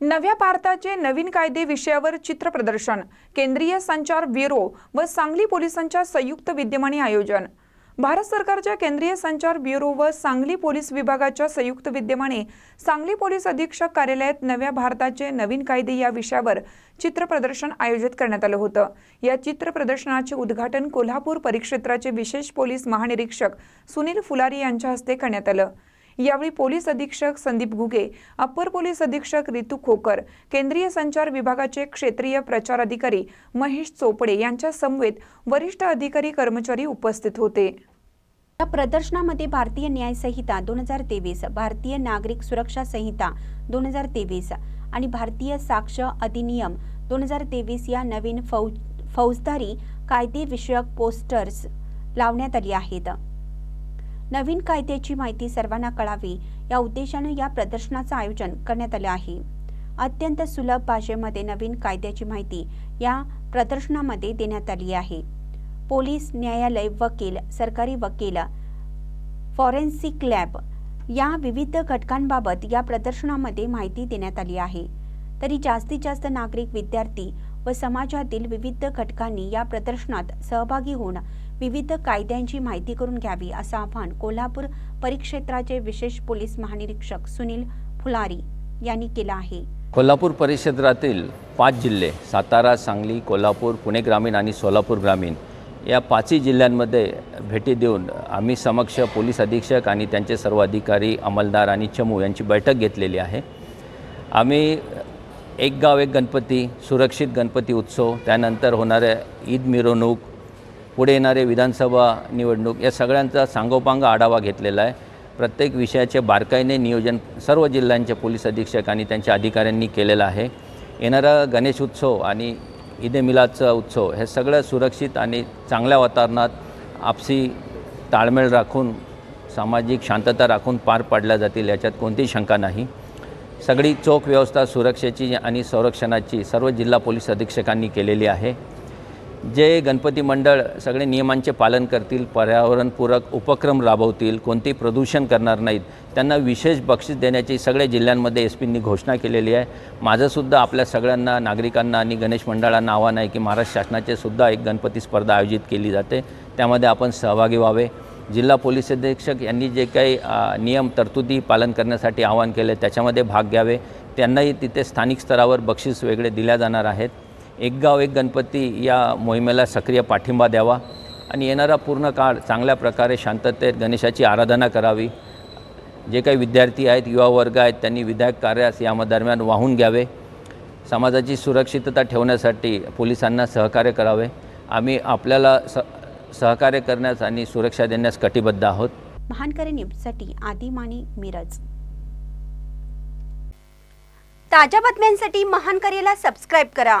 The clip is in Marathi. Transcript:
नव्या भारताचे नवीन कायदे विषयावर चित्रप्रदर्शन केंद्रीय संचार ब्युरो व सांगली पोलिसांच्या संयुक्त विद्यमाने आयोजन. भारत सरकारच्या केंद्रीय संचार ब्युरो व सांगली पोलीस विभागाच्या संयुक्त विद्यमाने सांगली पोलीस अधीक्षक कार्यालयात नव्या भारताचे नवीन कायदे या विषयावर चित्रप्रदर्शन आयोजित करण्यात आलं होतं. या चित्रप्रदर्शनाचे उद्घाटन कोल्हापूर परिक्षेत्राचे विशेष पोलीस महानिरीक्षक सुनील फुलारी यांच्या हस्ते करण्यात आलं. यावेळी पोलीस अधीक्षक संदीप घुगे अप्पर पोलीस अधीक्षक रितू खोकर केंद्रीय संचार विभागाचे क्षेत्रीय प्रचार अधिकारी महेश चोपडे यांच्या समवेत वरिष्ठ अधिकारी कर्मचारी उपस्थित होते. या प्रदर्शनामध्ये भारतीय न्याय संहिता दोन हजार तेवीस भारतीय नागरिक सुरक्षा संहिता दोन हजार तेवीस आणि भारतीय साक्ष अधिनियम दोन हजार तेवीस या नवीन फौज फौजदारी कायदेविषयक पोस्टर्स लावण्यात आली आहेत. नवीन कायद्याची माहिती सर्वांना कळावी या उद्देशाने या प्रदर्शनाचं आयोजन करण्यात आलं आहे. अत्यंत सुलभ भाषेमध्ये नवीन कायद्याची माहिती या प्रदर्शनामध्ये देण्यात आली आहे. पोलीस न्यायालय वकील सरकारी वकील फॉरेन्सिक लॅब या विविध घटकांबाबत या प्रदर्शनामध्ये माहिती देण्यात आली आहे. तरी जास्तीत जास्त नागरिक विद्यार्थी व समाजातील विविध घटकांनी या प्रदर्शनात सहभागी होऊन विविध कायद्यांची माहिती करून घ्यावी असं आवाहन कोल्हापूर परिक्षेत्राचे विशेष पोलीस महानिरीक्षक सुनील फुलारी यांनी केलं आहे. कोल्हापूर परिक्षेत्रातील पाच जिल्हे सातारा सांगली कोल्हापूर पुणे ग्रामीण आणि सोलापूर ग्रामीण या पाचही जिल्ह्यांमध्ये भेटी देऊन आम्ही समक्ष पोलीस अधीक्षक आणि त्यांचे सर्व अधिकारी अंमलदार आणि चमू यांची बैठक घेतलेली आहे. आम्ही एक गाव एक गणपती सुरक्षित गणपती उत्सव त्यानंतर होणाऱ्या ईद मिरवणूक पुढे येणारे विधानसभा निवडणूक या सगळ्यांचा सांगोपांग आढावा घेतलेला आहे. प्रत्येक विषयाचे बारकाईने नियोजन सर्व जिल्ह्यांचे पोलीस अधीक्षक आणि त्यांच्या अधिकाऱ्यांनी केलेलं आहे. येणारा गणेश उत्सव आणि ईद मिलादचा उत्सव हे सगळं सुरक्षित आणि चांगल्या वातावरणात आपसी ताळमेळ राखून सामाजिक शांतता राखून पार पाडल्या जातील याच्यात कोणतीही शंका नाही. सगळी चोख व्यवस्था सुरक्षेची आणि संरक्षणाची सर्व जिल्हा पोलीस अधीक्षकांनी केलेली आहे. जे गणपती मंडळ सगळे नियमांचे पालन करतील पर्यावरणपूरक उपक्रम राबवतील कोणतेही प्रदूषण करणार नाहीत त्यांना विशेष बक्षीस देण्याची सगळ्या जिल्ह्यांमध्ये एस पींनी घोषणा केलेली आहे. माझंसुद्धा आपल्या सगळ्यांना नागरिकांना आणि गणेश मंडळांना आव्हान आहे की महाराष्ट्र शासनाचे सुद्धा एक गणपती स्पर्धा आयोजित केली जाते. त्यामध्ये आपण सहभागी व्हावे. जिल्हा पोलीस अधीक्षक यांनी जे काही नियम तरतुदी पालन करण्यासाठी आवाहन केले त्याच्यामध्ये भाग घ्यावे. त्यांनाही तिथे स्थानिक स्तरावर बक्षीस वेगळे दिल्या जाणार आहेत. एक गाव एक गणपती या मोहिमेला सक्रिय पाठिंबा द्यावा आणि येणारा पूर्ण काळ चांगल्या प्रकारे शांततेत गणेशाची आराधना करावी. जे काही विद्यार्थी आहेत युवा वर्ग आहेत त्यांनी विधायक कार्यास यामदरम्यान वाहून घ्यावे. समाजाची सुरक्षितता ठेवण्यासाठी पोलिसांना सहकार्य करावे. आम्ही आपल्याला स सहकार्य करण्यास आणि सुरक्षा देण्यास कटिबद्ध आहोत. महानकरे न्यूजसाठी आदिमानी मिरज. ताज्या बातम्यांसाठी महान करेला सबस्क्राईब करा.